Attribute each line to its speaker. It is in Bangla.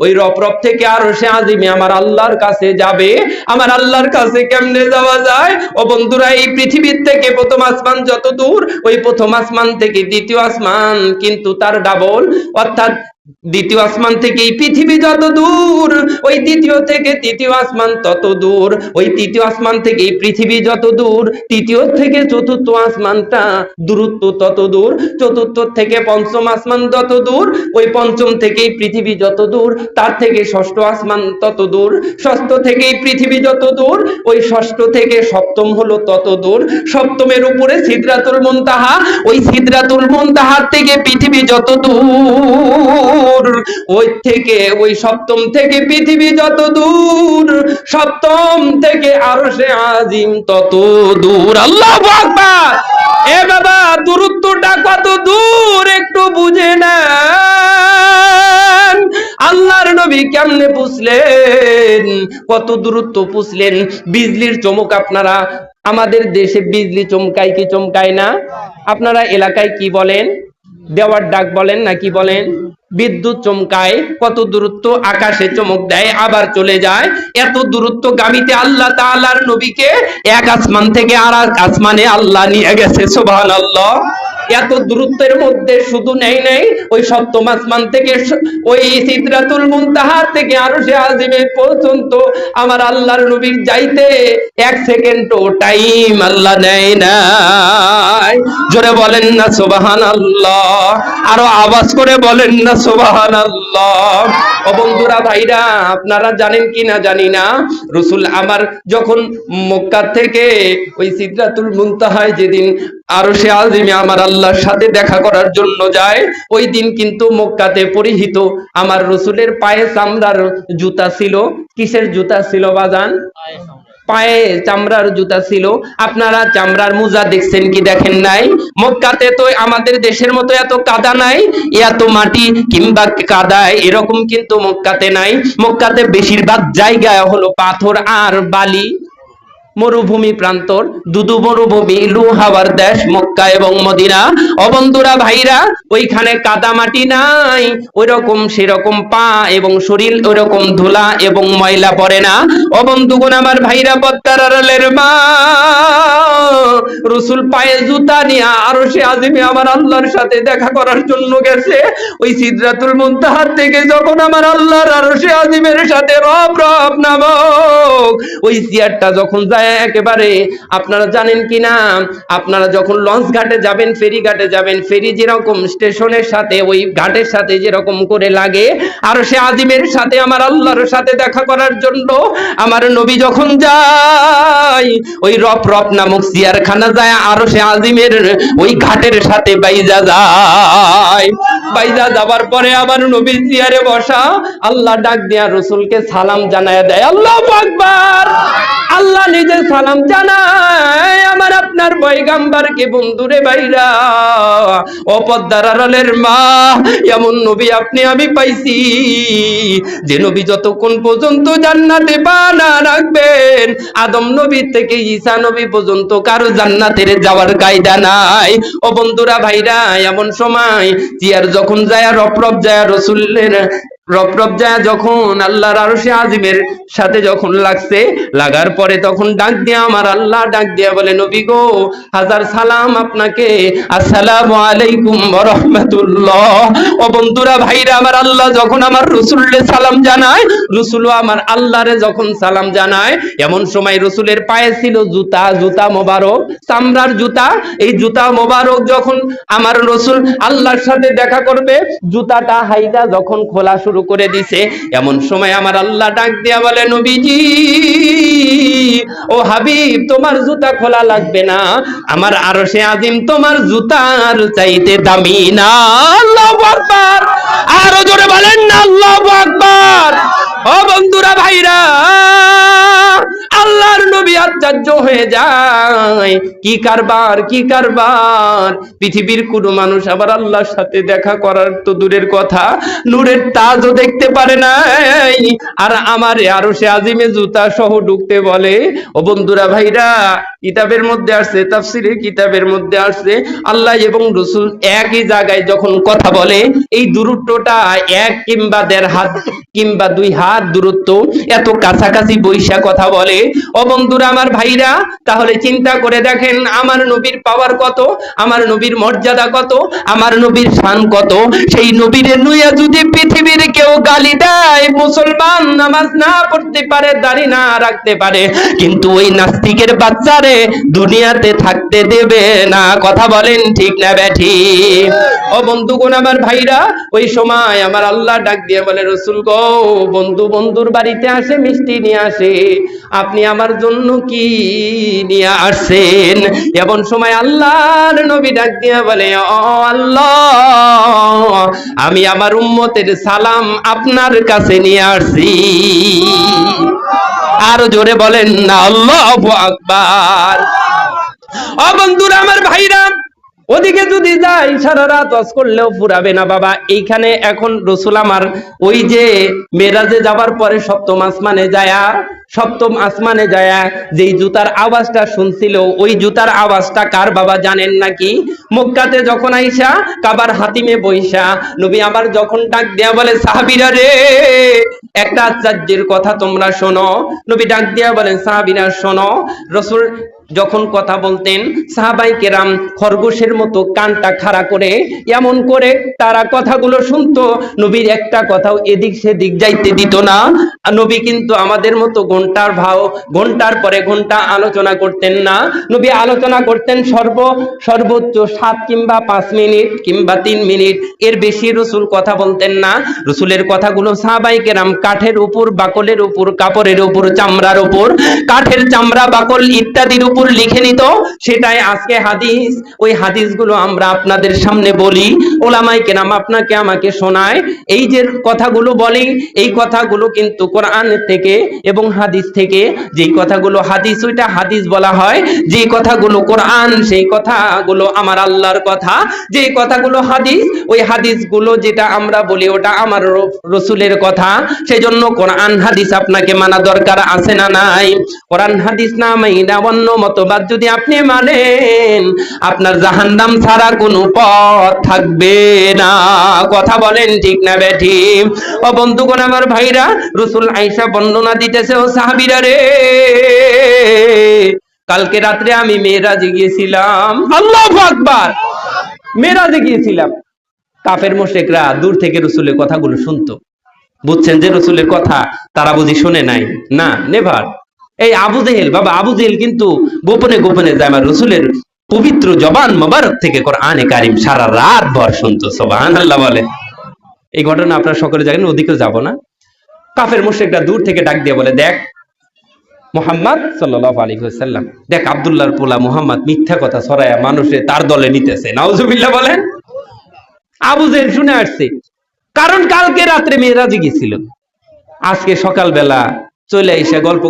Speaker 1: ওই রপ রপ থেকে আরও সে আজিমে আমার আল্লাহর কাছে যাবে। আমার আল্লাহর কাছে কেমনে যাওয়া যায়? ও বন্ধুরা, এই পৃথিবীর থেকে প্রথম আসমান যত দূর, ওই প্রথম আসমান থেকে দ্বিতীয় আসমান কিন্তু তার ডাবল। অর্থাৎ দ্বিতীয় আসমান থেকে এই পৃথিবী যত দূর, ওই দ্বিতীয় থেকে তৃতীয় আসমান তত দূর, ওই তৃতীয় আসমান থেকে এই পৃথিবী যত দূর, তৃতীয় থেকে চতুর্থ আসমানটা দূরত্ব তত দূর, চতুর্থ থেকে পঞ্চম আসমান যত দূর, ওই পঞ্চম থেকে এই পৃথিবী যত দূর, তার থেকে ষষ্ঠ আসমান তত দূর, ষষ্ঠ থেকে এই পৃথিবী যত দূর, ওই ষষ্ঠ থেকে সপ্তম হলো তত দূর, সপ্তমের উপরে সিদ্রাতুল মুনতাহা, ওই সিদ্রাতুল মুনতাহার থেকে পৃথিবী যত দূর। ওই থেকে, ওই সপ্তম থেকে পৃথিবী যত দূর, সপ্তম থেকে আরও সে আজিম তত দূর। আল্লাহ আকবার! এ বাবা, দূরত্বটা কত দূর একটু বুঝে নেন। আল্লাহর নবী কেমনে পুষলেন? কত দূরত্ব পুষলেন? বিজলির চমক আপনারা, আমাদের দেশে বিজলি চমকায় কি চমকায় না? আপনারা এলাকায় কি বলেন? দেওয়ার ডাক বলেন না কি বলেন? বিদ্যুৎ চমকায়, কত দূরত্ব আকাশে চমক দেয়, আবার চলে যায়। এত দূরত্ব গামিতে আল্লাহ তাআলার নবীকে এক আসমান থেকে আর আসমানে আল্লাহ নিয়ে গেছে, সুবহানাল্লাহ। এত দূরত্বের মধ্যে শুধু নেই নেই, ওই সপ্তম আসমান থেকে ওই সিদরাতুল মুনতাহার থেকে আরও সে আজিমে পর্যন্ত আমার আল্লাহর নবীর যাইতে এক সেকেন্ড টাইম আল্লাহ নেয় নাই। জোরে বলেন না সুবাহান আল্লাহ আরও আওয়াজ করে বলেন না বন্ধুরা, ভাইরা, আপনারা জানেন কি না জানি না? রসুল আমার যখন থেকে ওই মুনতাহায় যেদিন আরও সে আজিমে আমার আল্লাহর সাথে দেখা করার জন্য যায়, ওই দিন কিন্তু মক্কাতে পরিহিত আমার রসুলের পায়ে চামড়ার জুতা ছিল। কিসের জুতা ছিল বাজান? পায়ে চামড়ার জুতা ছিল। আপনারা চামড়ার মোজা দেখছেন কি দেখেন নাই? মক্কাতে তো আমাদের দেশের মতো এত কাদা নাই, এত মাটি কিংবা কাদায় এরকম কিন্তু মক্কাতে নাই। মক্কাতে বেশিরভাগ জায়গায় হলো পাথর আর বালি। মরুভূমি প্রান্তর, দুদু মরুভূমি লু হাওয়ার দেশ মক্কা এবং মদিনা। অবন্ধুরা ভাইরা, ওইখানে কাদা মাটি নাই ওই রকম সেরকম পা এবং শরীর ওই রকম ধুলা এবং ময়লা পড়ে না। অবন্ধুগণ আমার ভাইরা পদ্মার আড়ালের মা, রসুল পায়ে জুতা নিয়ে আরও সে আজিমে আমার আল্লাহর সাথে দেখা করার জন্য গেছে। ওই সিদরাতুল মুনতাহার থেকে যখন আমার আল্লাহর আরও সে আজিমের সাথে রব রব নামক, ওই চেয়ারটা যখন যায় একেবারে, আপনারা জানেন কি না আপনারা যখন লঞ্চ ঘাটে যাবেন, ফেরি ঘাটে যাবেন, ফেরি যেরকম স্টেশনের সাথে, ওই ঘাটের সাথে যেরকম করে লাগে, আর সে আজিমের সাথে, আমার আল্লাহর সাথে দেখা করার জন্য, আমার নবী যখন যায়, ওই রপ রপ নামক চেয়ারখানা যায়, আর সে আজিমের ওই ঘাটের সাথে বাইজা যায়। বাইজা যাবার পরে আমার নবী চেয়ারে বসা, আল্লাহ ডাক দিয়া রসুলকে সালাম জানায় দেয়, আল্লাহ আকবার! আল্লাহ নিজে সালাম জানায় আমার আপনার পয়গাম্বারকে বন্ধুরে বাইরা অপদ্দার আড়ালের মা, এমন নবী আপনি আমি পাইছি। যে নবী যতক্ষণ পর্যন্ত জান্নাতে পা না রাখবেন, আদম নবী থেকে ঈসা নবী পর্যন্ত কারও জান্নাতের যাওয়ার কায়দা নাই। ও বন্ধুরা ভাইরা, এমন সময় চিয়ার যখন যায় রপ রপ যায় রসুলের রপ রপ যায় যখন আল্লাহর আরশে আজিমের সাথে যখন লাগছে, লাগার পরে তখন ডাক দিয়া আমার আল্লাহ ডাক দিয়া বলে, নবী গো, হাজার সালাম আপনাকে। আসসালামু আলাইকুম ওয়া রাহমাতুল্লাহ ও বন্ধুরা, ভাইরা, আমার আল্লাহ যখন আমার রসুলের সালাম জানায়, রসুলও আমার আল্লাহরে যখন সালাম জানায়, এমন সময় রসুলের পায়ে ছিল জুতা জুতা মোবারক, চামড়ার জুতা। এই জুতা মোবারক যখন আমার রসুল আল্লাহর সাথে দেখা করবে, জুতাটা হাইদা যখন খোলা করে দিছে। এমন সময় আমার আল্লাহ ডাক দিয়া বলে, নবীজি, ও হাবিব, তোমার জুতা খোলা লাগবে না। আমার আরও সে আজিম তোমার জুতার চাইতে দামি না। আল্লাহ আকবার। আরও জোরে বলেন না, আল্লাহ আকবার। ও বন্ধুরা, ভাইরা আল্লাহর নবী আশ্চর্য হয়ে যায়। কি কারবার কি কারবার? পৃথিবীর কোন মানুষ আবার আল্লাহর সাথে দেখা করার তো দূরের কথা। নূরের তাজও দেখতে পারে নাই। আর আমার আরও সে আজিমে জুতা সহ ঢুকতে বলে, ও বন্ধুরা ভাইরা কিতাবের মধ্যে আসছে তাফসিরের কিতাবের মধ্যে আসছে, আল্লাহ এবং রসুল একই জায়গায় যখন কথা বলে, এই দূরত্বটা এক কিংবা দেড় হাত কিংবা দুই হাত দূরত্ব, এত কাছাকাছি বৈশা কথা বলে, ও বন্ধুরা আমার ভাইরা, তাহলে চিন্তা করে দেখেন, আমার নবীর পাওয়ার কত, আমার নবীর মর্যাদা কত, আমার নবীর শান কত, সেই নবীর নুইয়া যদি পৃথিবীর কেউ গালি দেয়, মুসলমান নামাজ না পড়তে পারে, দাড়ি না রাখতে পারে, কিন্তু ওই নাস্তিকের বাচ্চারে দুনিয়াতে থাকতে দেবে না। কথা বলেন ঠিক না ব্যাঠি? ও বন্ধুগণ আমার ভাইরা, ওই সময় আমার আল্লাহ ডাক দিয়ে বলে, রসুল গো, বন্ধু বন্ধুর বাড়িতে আসে, মিষ্টি নিয়ে আসে। আপনি আমার জন্য কি নিয়ে আসছেন? এমন সময় আল্লাহর নবী ডাক দিয়ে বলে, ও আল্লাহ, আমি আমার উম্মতের সালাম আপনার কাছে নিয়ে আসছি। আরও জোরে বলেন না, আল্লাহ আকবার। ও বন্ধুরা, আমার ভাইরা, ওদিকে যদি যাই, সারা রাত অস করলেও ফুরাবে না বাবা। এইখানে এখন রসুল আমার ওই যে মেরাজে যাবার পরে সপ্তম আসমানে যায়া সপ্তম আসমানে যায়া, যেই জুতার আওয়াজটা শুনছিল, ওই জুতার আওয়াজটা কার বাবা জানেন নাকি? মক্কাতে যখন আইসা, কাবার হাতিমে বইসা, নবী আবার যখন ডাক দেয়া বলে, সাহাবিরা রে, একটা আশ্চর্যের কথা তোমরা শোনো। নবী ডাক দিয়া বলেন সাহাবিরা, শোনো। রসুল যখন কথা বলতেন, সাহাবাই কেরাম খরগোশের মতো কানটা খাড়া করে, এমন করে তারা কথাগুলো শুনতো। নবীর একটা কথাও এদিক সেদিক যাইতে দিত না। নবী কিন্তু আমাদের মতো ঘণ্টার ভাও, ঘণ্টার পরে ঘণ্টা আলোচনা করতেন না। নবী আলোচনা করতেন সর্ব, সর্বোচ্চ সাত কিংবা পাঁচ মিনিট কিংবা তিন মিনিট। এর বেশি রসুল কথা বলতেন না। রসুলের কথাগুলো সাহাবাই কেরাম কাঠের উপর, বাকলের উপর, কাপড়ের উপর, চামড়ার উপর, কাঠের চামড়া, বাকল ইত্যাদির উপর লিখে নিত। সেটাই আজকে হাদিস। ওই হাদিসগুলো আমরা আপনাদের সামনে বলি। ওলামাই কেরাম আপনাকে আমাকে শোনায়। এই যে কথাগুলো বলি, এই কথাগুলো কিন্তু কোরআন থেকে এবং হাদিস থেকে যেই কথাগুলো হাদিস, ওইটা হাদিস বলা হয়। যে কথাগুলো কোরআন, সেই কথাগুলো আমার আল্লাহর কথা। যে কথাগুলো হাদিস, ওই হাদিসগুলো যেটা আমরা বলি, ওটা আমার রসুলের কথা। সেজন্য কোরআন হাদিস আপনাকে মানা দরকার, আছে না নাই? কোরআন হাদিস না মাইনা অন্য মতবাদ যদি আপনি মানেন, আপনার জাহান্নাম ছাড়া কোনো পথ থাকবে না। কথা বলেন ঠিক না বেঠি? ও বন্ধুগণ, আমার ভাইরা, রসুল আইসা বর্ণনা দিতেছে সাহাবিরা রে। কালকে রাত্রে আমি মেয়েরাজে গিয়েছিলাম। আল্লাহ আকবার। মেয়েরাজে গিয়েছিলাম। কাফের মোশেকরা দূর থেকে রসুলের কথাগুলো শুনতো। বুঝছেন যে রসুলের কথা তারা বুঝি শুনে নাই? না, নেভার। এই আবু জেহেল, বাবা আবু জেহেল কিন্তু গোপনে গোপনে যায়, আমার রসুলের পবিত্র জবান মোবারক থেকে কোরআনে কারিম সারা রাত ভর শুনতো সোবাহান আল্লাহ বলে। এই ঘটনা আপনারা সকলে জানেন, ওদিকেও যাব না। কাফের মুশ্রিকরা দূর থেকে ডাক দিয়ে বলে, দেখ, মোহাম্মদ আলাইহি ওয়াসাল্লাম, দেখ আব্দুল্লাহর পোলা মোহাম্মদ মিথ্যা কথা ছড়ায়া মানুষে তার দলে নিতেছে। নাউজুবিল্লাহ বলেন। আবু জেহেল শুনে আসছে, কারণ কালকে রাত্রে মেয়েরাজি গেছিল। আজকে সকালবেলা চলে এসে গল্প